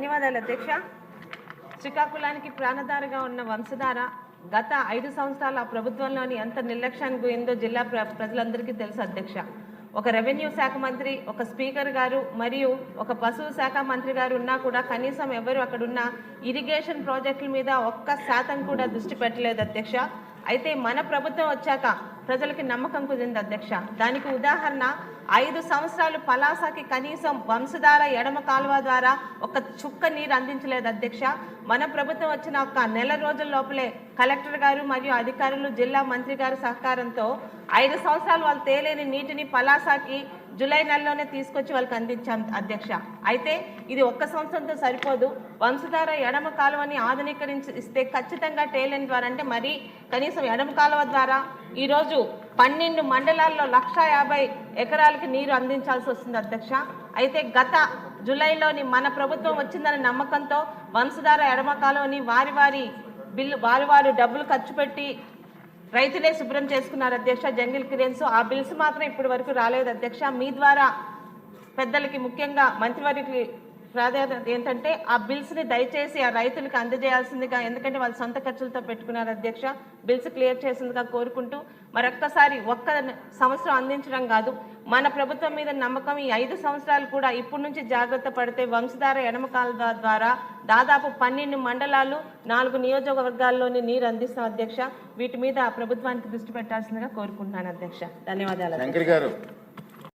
ధన్యవాదాలు అధ్యక్ష. శ్రీకాకుళానికి ప్రాణధారగా ఉన్న వంశధార గత ఐదు సంవత్సరాల ప్రభుత్వంలోని ఎంత నిర్లక్ష్యానికి పోయిందో జిల్లా ప్ర ప్రజలందరికీ తెలుసు అధ్యక్ష. ఒక రెవెన్యూ శాఖ మంత్రి ఒక స్పీకర్ గారు మరియు ఒక పశువు శాఖ మంత్రి గారు ఉన్నా కూడా కనీసం ఎవరు అక్కడున్న ఇరిగేషన్ ప్రాజెక్టుల మీద ఒక్క శాతం కూడా దృష్టి పెట్టలేదు అధ్యక్ష. అయితే మన ప్రభుత్వం వచ్చాక ప్రజలకి నమ్మకం కుదిరింది అధ్యక్ష. దానికి ఉదాహరణ ఐదు సంవత్సరాలు పలాసకి కనీసం వంశధార ఎడమ కాలువ ద్వారా ఒక చుక్క నీరు అందించలేదు అధ్యక్ష. మన ప్రభుత్వం వచ్చిన ఒక నెల రోజుల లోపలే కలెక్టర్ గారు మరియు అధికారులు జిల్లా మంత్రి గారి సహకారంతో ఐదు సంవత్సరాలు వాళ్ళు తేలేని నీటిని పలాసకి జూలై నెలలోనే తీసుకొచ్చి వాళ్ళకి అందించాం అధ్యక్ష. అయితే ఇది ఒక్క సంవత్సరంతో సరిపోదు. వంశధార ఎడమ కాలువని ఆధునీకరించి ఇస్తే ఖచ్చితంగా టేలెన్ ద్వారా అంటే మరి కనీసం ఎడమ కాలువ ద్వారా ఈరోజు పన్నెండు మండలాల్లో లక్ష యాభై ఎకరాలకి నీరు అందించాల్సి వస్తుంది అధ్యక్ష. అయితే గత జూలైలోని మన ప్రభుత్వం వచ్చిందనే నమ్మకంతో వంశధార ఎడమ కాలువని వారి వారి బిల్లు వారి వారు డబ్బులు ఖర్చు పెట్టి రైతులే శుభ్రం చేసుకున్నారు అధ్యక్ష. జంగిల్ క్రియన్స్ ఆ బిల్స్ మాత్రం ఇప్పటి వరకు రాలేదు అధ్యక్ష. మీ ద్వారా పెద్దలకి ముఖ్యంగా మంత్రివర్యులకి ప్రాధాన్యత ఏంటంటే ఆ బిల్స్ని దయచేసి ఆ రైతులకు అందజేయాల్సిందిగా ఎందుకంటే వాళ్ళు సొంత ఖర్చులతో పెట్టుకున్నారు అధ్యక్ష బిల్స్ క్లియర్ చేసిందిగా కోరుకుంటూ మరొక్కసారి ఒక్క సంవత్సరం అందించడం కాదు మన ప్రభుత్వం మీద నమ్మకం ఈ ఐదు సంవత్సరాలు కూడా ఇప్పటి నుంచి జాగ్రత్త పడితే వంశధార ఎడమకాల ద్వారా దాదాపు పన్నెండు మండలాలు నాలుగు నియోజకవర్గాల్లోని నీరు అందిస్తాం అధ్యక్ష. వీటి మీద ప్రభుత్వానికి దృష్టి పెట్టాల్సిందిగా కోరుకుంటున్నాను అధ్యక్ష. ధన్యవాదాలు శంకర్ గారు